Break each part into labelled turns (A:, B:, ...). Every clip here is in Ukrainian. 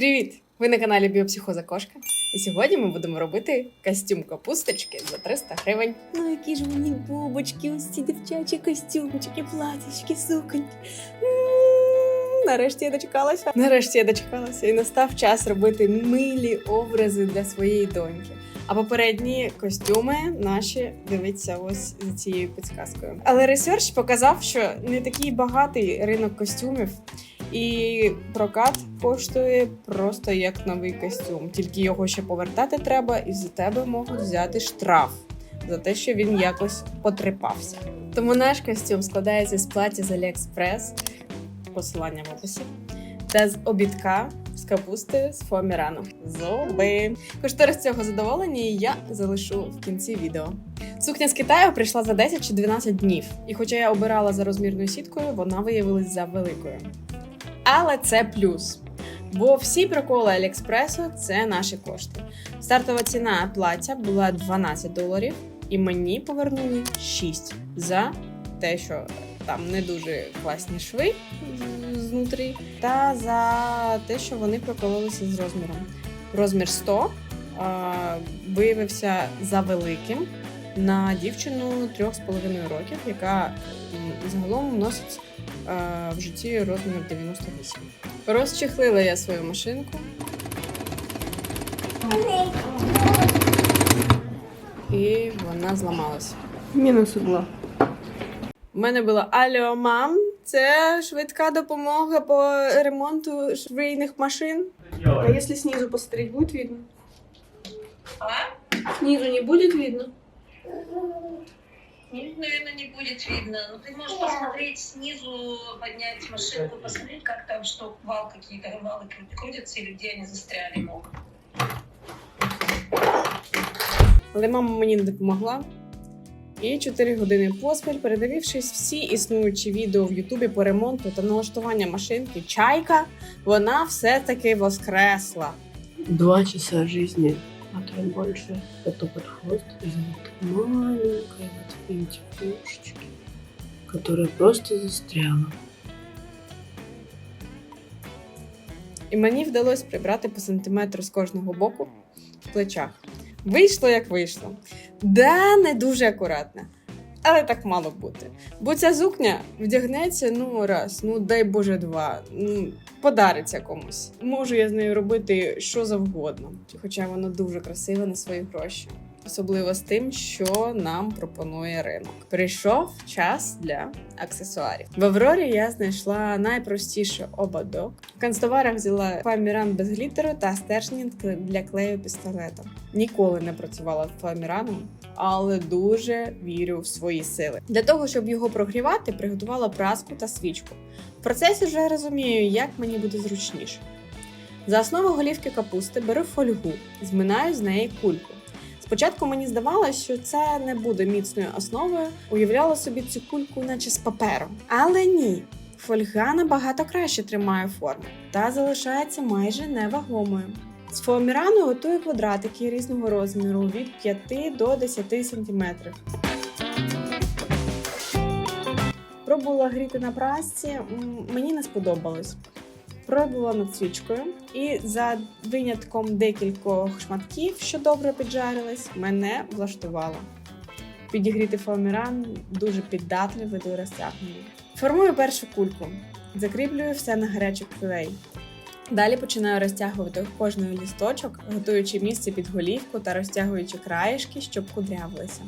A: Привіт! Ви на каналі Біопсихоза Кошка. І сьогодні ми будемо робити костюм капусточки за 300 гривень.
B: Ну, які ж мені бубочки, ось ці дівчачі костюмчики, платічки, суконьки. Нарешті я дочекалася.
A: Нарешті я дочекалася і настав час робити милі образи для своєї доньки. А попередні костюми наші дивіться ось за цією підсказкою. Але ресерч показав, що не такий багатий ринок костюмів, і прокат коштує просто як новий костюм. Тільки його ще повертати треба, і за тебе можуть взяти штраф за те, що він якось потрепався. Тому наш костюм складається з плаття з Аліекспрес, посилання в описі, та з обідка з капусти з фоамірану. Зуби. Кошторис цього задоволення я залишу в кінці відео. Сукня з Китаю прийшла за 10 чи 12 днів, і хоча я обирала за розмірною сіткою, вона виявилась за великою. Але це плюс. Бо всі приколи Аліекспресу це наші кошти. Стартова ціна плаття була 12 доларів, і мені повернули 6 за те, що там не дуже класні шви знутрі, та за те, що вони прокололися з розміром. Розмір 100 а, виявився за великим на дівчину 3,5 років, яка загалом носить а, в житті розмір 98. Розчехлила я свою машинку. І вона зламалась.
B: Мінус угла.
A: У мене було Алло, мам, це швидка допомога по ремонту швейних машин.
B: А если снизу посмотреть, будет видно?
C: А?
B: Снизу не будет видно?
C: Снизу, наверное, не будет видно. Но ты можешь посмотреть снизу, поднять машинку, посмотреть, как там, что вал какие-то валы кру- крутятся или где они застряли могут.
A: Але мама мені не допомогла. І 4 години поспіль, передивившись всі існуючі відео в Ютубі по ремонту та налаштування машинки Чайка, вона все-таки воскресла.
D: Два часа жизни, а там больше, это под хвост из вот маленькой вот видите, пушечки, которая просто застряла.
A: І мені вдалося прибрати по сантиметру з кожного боку в плечах. Вийшло як вийшло. Да, не дуже акуратно. Але так мало бути. Бо ця сукня вдягнеться ну раз, ну дай Боже, два. Ну, подариться комусь. Можу я з нею робити що завгодно. Хоча вона дуже красива на свої гроші. Особливо з тим, що нам пропонує ринок. Прийшов час для аксесуарів. В Аврорі я знайшла найпростіший ободок. В канцтоварах взяла фоаміран без глітеру та стержні для клею пістолета. Ніколи не працювала з фоаміраном, але дуже вірю в свої сили. Для того, щоб його прогрівати, приготувала праску та свічку. В процесі вже розумію, як мені буде зручніше. За основу голівки капусти беру фольгу, зминаю з неї кульку. Спочатку мені здавалося, що це не буде міцною основою, уявляла собі цю кульку, наче з паперу. Але ні, фольга набагато краще тримає форму та залишається майже невагомою. З фоамірану готую квадратики різного розміру від 5 до 10 см. Пробувала гріти на прасці, мені не сподобалось. Пробувала над свічкою, і за винятком декількох шматків, що добре піджарились, мене влаштувало. Підігріти фоаміран дуже піддатливий до розтягнення. Формую першу кульку, закріплюю все на гарячий клей. Далі починаю розтягувати кожний лісточок, готуючи місце під голівку та розтягуючи краєшки, щоб кудрявилися.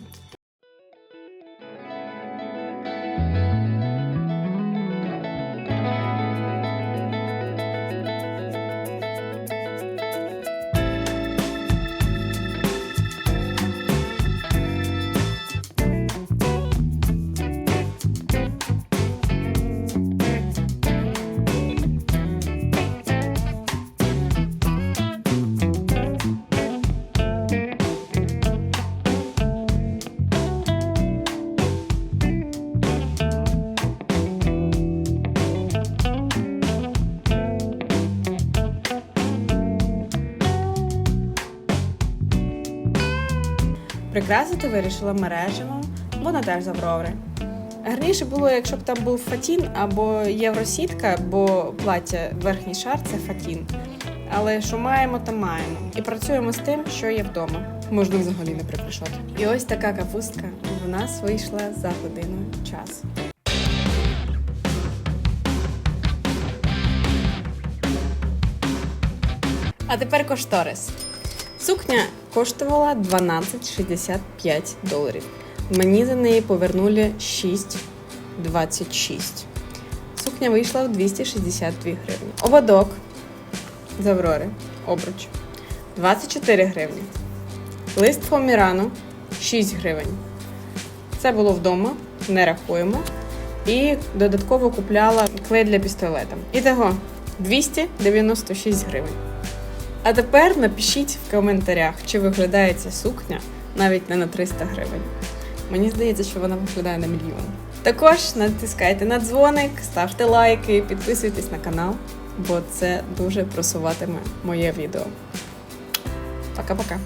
A: Прикрасити вирішила мережевим, воно теж з Аврори. Гарніше було, якщо б там був фатін або євросітка, бо плаття верхній шар це фатін. але що маємо, то маємо. І працюємо з тим, що є вдома. Можна взагалі не прикрашати. І ось така капустка в нас вийшла за годину часу. А тепер кошторис. Сукня коштувала 12,65 доларів. Мені за неї повернули 6,26. Сукня вийшла в 262 гривні. Ободок з Аврори, обруч 24 гривні. Лист фомірану 6 гривень. Це було вдома, не рахуємо. І додатково купляла клей для пістолета. Ітого 296 гривень. А тепер напишіть в коментарях, чи виглядає ця сукня навіть не на 300 гривень. Мені здається, що вона виглядає на мільйон. Також натискайте на дзвоник, ставте лайки, підписуйтесь на канал, бо це дуже просуватиме моє відео. Пока-пока.